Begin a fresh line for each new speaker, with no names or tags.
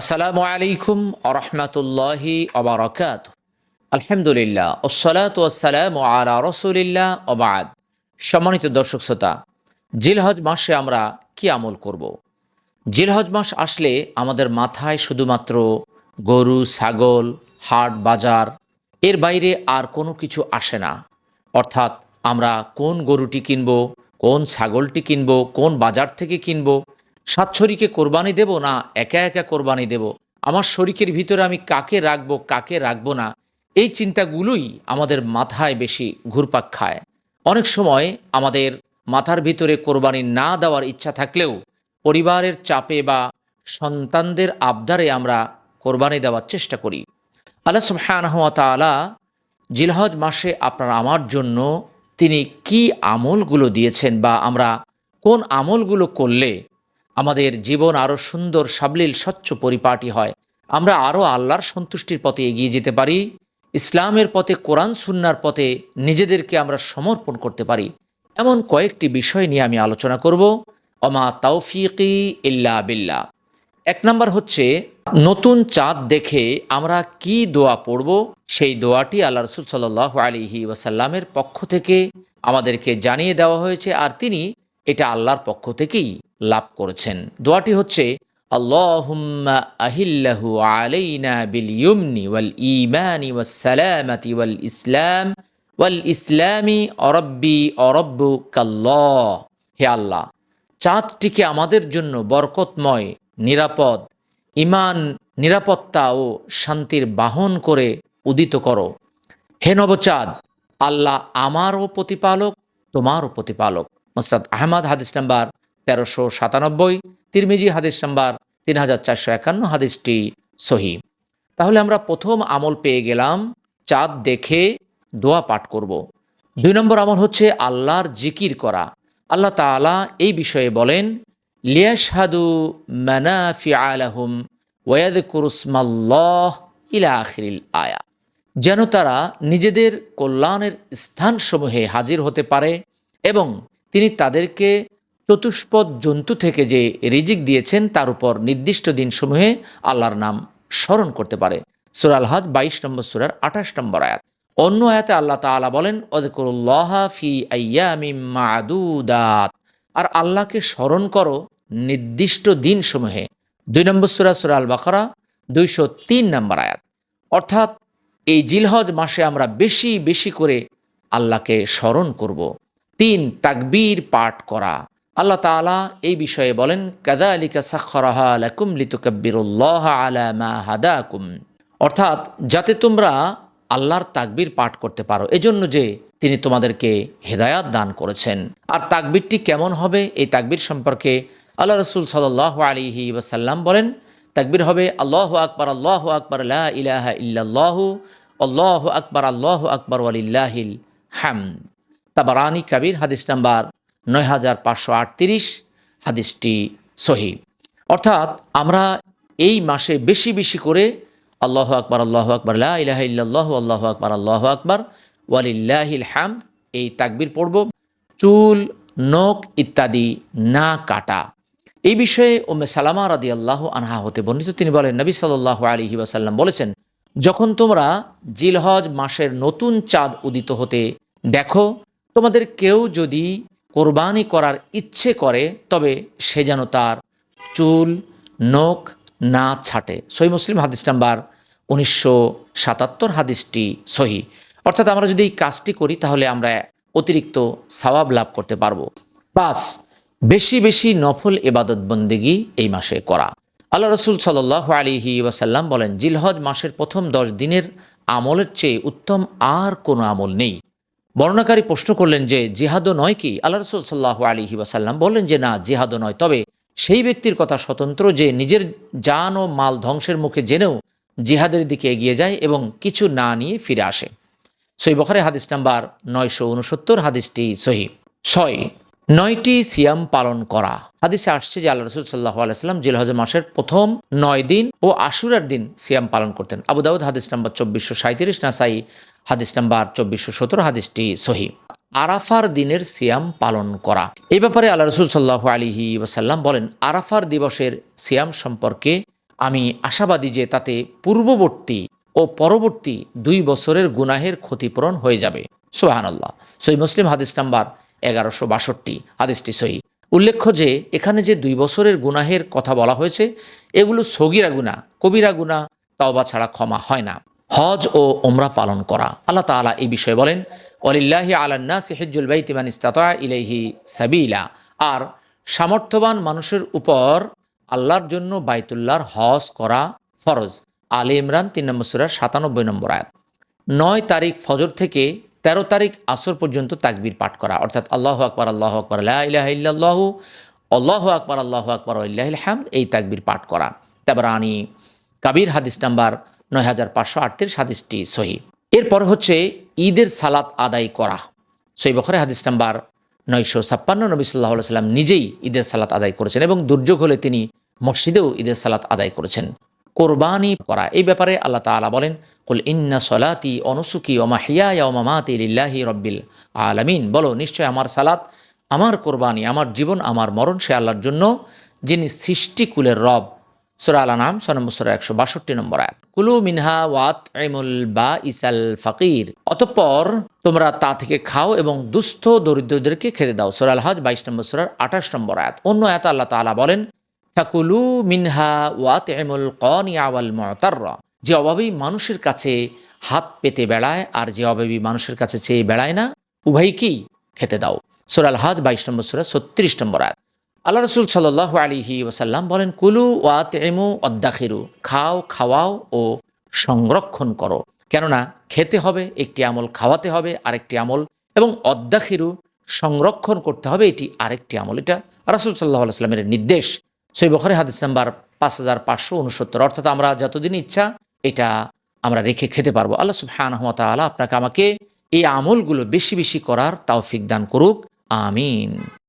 আসসালামু আলাইকুম আরহামতুল্লাহি অবরাকাত আলহামদুলিল্লাহ ওসলাত ওসালাম আলা রসুলিল্লাহ অবাদ সম্মানিত দর্শক শ্রোতা, জিলহজ মাসে আমরা কি আমল করব। জিলহজ মাস আসলে আমাদের মাথায় শুধুমাত্র গরু, ছাগল, হাট, বাজার, এর বাইরে আর কোনো কিছু আসে না। অর্থাৎ আমরা কোন গরুটি কিনব, কোন ছাগলটি কিনব, কোন বাজার থেকে কিনব সাত শরীকে কোরবানি দেব না, একা একা কোরবানি দেব? আমার শরীকের ভিতরে আমি কাকে রাখব কাকে রাখব না? এই চিন্তাগুলোই আমাদের মাথায় বেশি ঘুরপাক খায়। অনেক সময় আমাদের মাথার ভিতরে কোরবানি না দেওয়ার ইচ্ছা থাকলেও পরিবারের চাপে বা সন্তানদের আবদারে আমরা কোরবানি দেওয়ার চেষ্টা করি। আল্লাহ সুবহানাহু ওয়া তাআলা জিলহজ মাসে আপনার আমার জন্য তিনি কি আমলগুলো দিয়েছেন বা আমরা কোন আমলগুলো করলে আমাদের জীবন আরও সুন্দর, সাবলীল, স্বচ্ছ পরিপাটি হয়। আমরা আরও আল্লাহর সন্তুষ্টির পথে এগিয়ে যেতে পারি, ইসলামের পথে, কোরআন, সুন্নার পথে নিজেদেরকে আমরা সমর্পণ করতে পারি। এমন কয়েকটি বিষয় নিয়ে আমি আলোচনা করব। অমা তাওফিকি ইল্লা বিল্লাহ। এক নম্বর হচ্ছে, নতুন চাঁদ দেখে আমরা কি দোয়া পড়ব? সেই দোয়াটি আল্লাহ রসুল সাল্লাহ আলিহি ওয়াসাল্লামের পক্ষ থেকে আমাদেরকে জানিয়ে দেওয়া হয়েছে, আর তিনি এটা আল্লাহর পক্ষ থেকেই লাভ করেছেন। দোয়াটি হচ্ছে, আল্লাহুম্মা আহিল্লাহু আলাইনা বিল ইউমনি ওয়াল ঈমানি ওয়াস সালামাতি ওয়াল ইসলাম, ওয়াল ইসলামি অরব্বি অরব্বুকাল্লাহ। হে আল্লাহ, চাঁদটিকে আমাদের জন্য বরকতময়, নিরাপদ ইমান নিরাপত্তা ও শান্তির বাহন করে উদিত করো। হে নবচাঁদ, আল্লাহ আমারও প্রতিপালক, তোমারও প্রতিপালক। মসরাদ আহমদ, হাদিস নাম্বার তেরোশো সাতানব্বই, তিরমিজি হাদিস নাম্বার তিন হাজার চারশো একান্ন, হাদিসটি সহি। তাহলে আমরা প্রথম আমল পেয়ে গেলাম, চাঁদ দেখে দোয়া পাঠ করব। দুই নম্বর আমল হচ্ছে আল্লাহর জিকির করা। আল্লাহ তাআলা এই বিষয়ে বলেন, লিয়াশহাদু মানাফি আলাহুম ওয়াদ কুরুসমাল্লাহ ইলা আখিরিল আয়া। যেন তারা নিজেদের কল্যাণের স্থানসমূহে হাজির হতে পারে এবং তিনি তাদেরকে চতুষ্পদ জন্তু থেকে যে রিজিক দিয়েছেন, তার উপর নির্দিষ্ট দিনসমূহে আল্লাহর নাম স্মরণ করতে পারে। সুরাল হজ বাইশ নম্বর সুরার আঠাশ নম্বর আয়াত। অন্য আয়াতে আল্লাহ তাআলা বলেন ফি আর আল্লাহকে স্মরণ করো নির্দিষ্ট দিনসমূহে দুই নম্বর সুরা সুরা আল বাখরা দুইশো তিন নম্বর আয়াত। অর্থাৎ এই জিলহজ মাসে আমরা বেশি বেশি করে আল্লাহকে স্মরণ করব। তিন, তাকবীর পাঠ করা। আল্লাহ তাআলা এই বিষয়ে বলেন কাদা আলিকা সাক্ষরাহা আলাকুম লিতুকাব্বিরুল্লাহ অর্থাৎ, যাতে তোমরা আল্লাহর তাকবির পাঠ করতে পারো, এজন্য যে তিনি তোমাদেরকে হেদায়াত দান করেছেন। আর তাকবিরটি কেমন হবে, এই তাকবীর সম্পর্কে আল্লাহ রসুল সাল্লাহ আলিহি ওয়াসাল্লাম বলেন, তাকবীর হবে, আল্লাহ আকবর আল্লাহ আকবর, লা ইলাহা আল্লাহ আকবর আল্লাহ আকবর, ওয়ালিল্লাহিল হাম তাবারানি কাবির, হাদিস নাম্বার নয় হাজার পাঁচশো আটত্রিশ হাদিসটি সহি। অর্থাৎ আমরা এই মাসে বেশি বেশি করে আল্লাহ আকবর আল্লাহ আকবর ইলাহা আল্লাহ আকবর আল্লাহ আকবর, ওয়ালিল্লাহিল হাম এই তাকবির পড়ব। চুল, নখ ইত্যাদি না কাটা। এই বিষয়ে ওমে সালামা রাদি আল্লাহ আনহা হতে বর্ণিত। তিনি বলেন, নবী সাল্লাহ আলহি ওয়াসাল্লাম বলেছেন, যখন তোমরা জিলহজ মাসের নতুন চাঁদ উদিত হতে দেখো, তোমাদের কেউ যদি কোরবানি করার ইচ্ছে করে, তবে সে যেন তার চুল, নখ না ছাটে। সহি মুসলিম হাদিস নাম্বার উনিশশো সাতাত্তর, হাদিসটি সহি। অর্থাৎ আমরা যদি এই কাজটি করি, তাহলে আমরা অতিরিক্ত সওয়াব লাভ করতে পারব। পাঁচ, বেশি বেশি নফল এবাদত বন্দেগি এই মাসে করা। আল্লাহ রসুল সাল্লাহ আলিহি ওয়াসাল্লাম বলেন, জিলহজ মাসের প্রথম দশ দিনের আমলের চেয়ে উত্তম আর কোনো আমল নেই। বর্ণাকারী প্রশ্ন করলেন যে, জিহাদও নয় কি? আল্লাহ রসুল সাল্লাহ আলিহি ওয়াসাল্লাম বললেন যে, না, জিহাদও নয়। তবে সেই ব্যক্তির কথা স্বতন্ত্র যে, নিজের যান ও মাল ধ্বংসের মুখে জেনেও জিহাদের দিকে এগিয়ে যায় এবং কিছু না নিয়ে ফিরে আসে। সই বখারে হাদিস নাম্বার নয়শো উনসত্তর, হাদিসটি সহি ছয় নয়টি সিয়াম পালন করা। হাদিসে আসছে যে আল্লাহ রসুল সাল্লাহ আলাইসাল্লাম জিলহজ মাসের প্রথম নয় দিন ও আশুরার দিন সিয়াম পালন করতেন। আবু দাউদ হাদিস নাম্বার চব্বিশশো সাঁত্রিশ নাসাই হাদিস নাম্বার চব্বিশশো সতেরো, হাদিসটি সহি। আরাফার দিনের সিয়াম পালন করা। এই ব্যাপারে আল্লাহ রসুল সাল্লাহ আলিহি ওসাল্লাম বলেন, আরাফার দিবসের সিয়াম সম্পর্কে আমি আশাবাদী যে তাতে পূর্ববর্তী ও পরবর্তী দুই বছরের গুনাহের ক্ষতিপূরণ হয়ে যাবে। সোহান আল্লাহ সই মুসলিম হাদিস নাম্বার এগারোশো বাষট্টি হাদিসটি সই উল্লেখ্য যে, এখানে যে দুই বছরের গুনাহের কথা বলা হয়েছে, এগুলো সগিরা গুণা কবিরা গুণা তাওবা ছাড়া ক্ষমা হয় না। হজ ও ওমরা পালন করা। আল্লাহ তাআলা এই বিষয়ে বলেন অলিল্লাহি আলান্না সিহিজুল বাইতিমান ইস্তাতা ইলাইহি সাবিলা। আর, সামর্থ্যবান মানুষের উপর আল্লাহর জন্য বাইতুল্লাহর হজ করা ফরজ। আলী ইমরান তিন নম্বর সুরার সাতানব্বই নম্বর আয়াত। নয় তারিখ ফজর থেকে তেরো তারিখ আসর পর্যন্ত তাকবির পাঠ করা। অর্থাৎ আল্লাহ আকবর আল্লাহ আকবর আল্লাহ আল্লাহ আকবর আল্লাহ আকবর আল্লাহ হামদ, এই তাকবীর পাঠ করা। তাবরানি কাবির হাদিস নাম্বার নয় হাজার পাঁচশো আটত্রিশ, হাদিসটি সহি। এরপর হচ্ছে ঈদের সালাত আদায় করা। সই বখরে হাদিস নাম্বার নয়শো ছাপ্পান্ন, নবী সাল্লাহ সাল্লাম নিজেই ঈদের সালাত আদায় করেছেন এবং দুর্যোগ হলে তিনি মসজিদেও ঈদের সালাত আদায় করেছেন। কোরবানি করা। এই ব্যাপারে আল্লাহ তাআলা বলেন, কুল ইন্না সলাতি অনুসুকি ওমাহিয়া ওমামাতি লিল্লাহি রব্বিল আলামিন। বলো, নিশ্চয় আমার সালাত আমার কোরবানি, আমার জীবন, আমার মরণ, সে আল্লাহর জন্য যিনি সৃষ্টিকুলের রব। সুরা আলা নাম সুরা একশো বাষট্টি নম্বর আয়াত। কুলু মিনহা ওয়াত ইমুল বা ইসাল ফাকির। অতঃপর তোমরা তা থেকে খাও এবং দুস্থ দরিদ্রদেরকে খেতে দাও। সুরা আল হজ বাইশ নম্বর সুরার আঠাশ নম্বর আয়াত। অন্য আয়াত আল্লাহ তাআলা বলেন ফাকুলু মিনহা ওয়াত কনিয়া ওয়াল মুতাররা। যে অভাবী মানুষের কাছে হাত পেতে বেড়ায়, আর যে অভাবী মানুষের কাছে চেয়ে বেড়ায় না, উভয়কেই খেতে দাও। সুরাল হাজ বাইশ নম্বর সুরা, ছত্রিশ নম্বর আয়াত। আল্লাহ রসুল সাল্লাহ আলিহি ওসাল্লাম বলেন, কুলু ওয়াত এমু অদ্দাখিরু খাও, খাওয়াও ও সংরক্ষণ করো। কেননা খেতে হবে, একটি আমল খাওয়াতে হবে, আরেকটি আমল, এবং অদ্দাখিরু সংরক্ষণ করতে হবে, এটি আরেকটি আমল। এটা রাসুল সাল্লাহ সাল্লামের নির্দেশ। সেই বখরে হাদিস নাম্বার পাঁচ হাজার পাঁচশো উনসত্তর। অর্থাৎ আমরা যতদিন ইচ্ছা, এটা আমরা রেখে খেতে পারব। আল্লাহ সুবহান আল্লাহ আপনাকে আমাকে এই আমলগুলো বেশি বেশি করার তাওফিক দান করুক। আমিন।